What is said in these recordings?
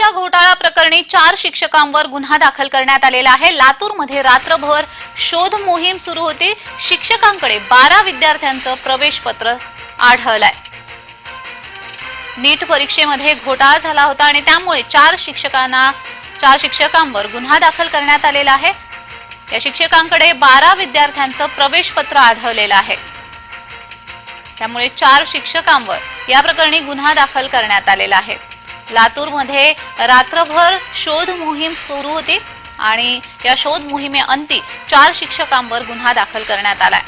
परीक्षा घोटाळा प्रकरणी चार शिक्षकांवर गुन्हा दाखल करण्यात आलेला आहे. लातूरमध्ये रात्रभर शोध मोहीम सुरू होती. शिक्षकांकडे बारा विद्यार्थ्यांचं प्रवेशपत्र आढळलंय. नीट परीक्षेमध्ये घोटाळा झाला होता आणि त्यामुळे चार शिक्षकांना चार शिक्षकांवर गुन्हा दाखल करण्यात आलेला आहे. या शिक्षकांकडे बारा विद्यार्थ्यांचं प्रवेशपत्र आढळलेलं आहे. त्यामुळे चार शिक्षकांवर या प्रकरणी गुन्हा दाखल करण्यात आलेला आहे. लातूरमध्ये रात्रभर शोध मोहीम सुरू होती आणि या शोध मोहिमेअंती चार शिक्षकांवर गुन्हा दाखल करण्यात आलाय.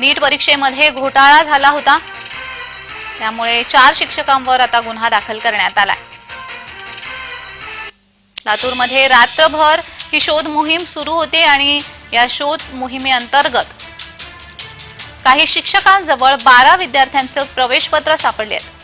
नीट परीक्षेमध्ये घोटाळा झाला होता. त्यामुळे चार शिक्षकांवर आता गुन्हा दाखल करण्यात आलाय. लातूरमध्ये रात्रभर ही शोध मोहीम सुरू होती आणि या शोध मोहिमेअंतर्गत काही शिक्षकांजवळ बारा विद्यार्थ्यांचं प्रवेशपत्र सापडले आहेत.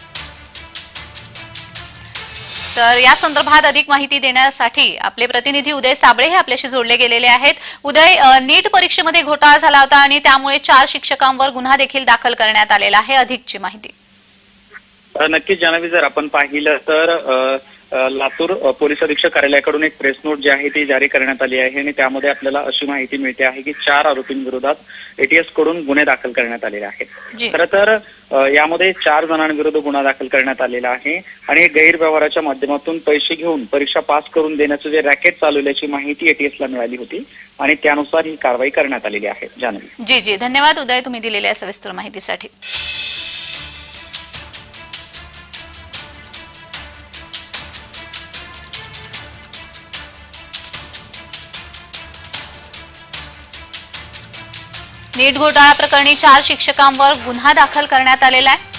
तर या संदर्भात अधिक माहिती देण्यासाठी आपले प्रतिनिधी उदय साबळे हे आपल्याशी जोडले गेलेले आहेत. उदय नीट परीक्षेमध्ये घोटाळा झाला होता आणि त्यामुळे चार शिक्षकांवर गुन्हा देखील दाखल करण्यात आलेला आहे. अधिकची माहिती. नक्कीच जान्हवी जर आपण पाहिलं तर लातूर पोलीस अधीक्षक कार्यालयाकडून एक प्रेस नोट जी आहे ती जारी करण्यात आली आहे आणि त्यामध्ये आपल्याला अशी माहिती मिळते आहे की चार आरोपींविरोधात एटीएसकडून गुन्हे दाखल करण्यात आलेले आहेत. खरं तर यामध्ये चार जणांविरुद्ध गुन्हा दाखल करण्यात आलेला आहे आणि गैरव्यवहाराच्या माध्यमातून पैसे घेऊन परीक्षा पास करून देण्याचं जे रॅकेट चालवल्याची माहिती एटीएसला मिळाली होती आणि त्यानुसार ही कारवाई करण्यात आलेली आहे. जान्हवी जी जी. धन्यवाद. उदय तुम्ही दिलेल्या सविस्तर माहितीसाठी. नीट घोटाळा प्रकरणी चार शिक्षकांवर गुन्हा दाखल करण्यात आलेला आहे.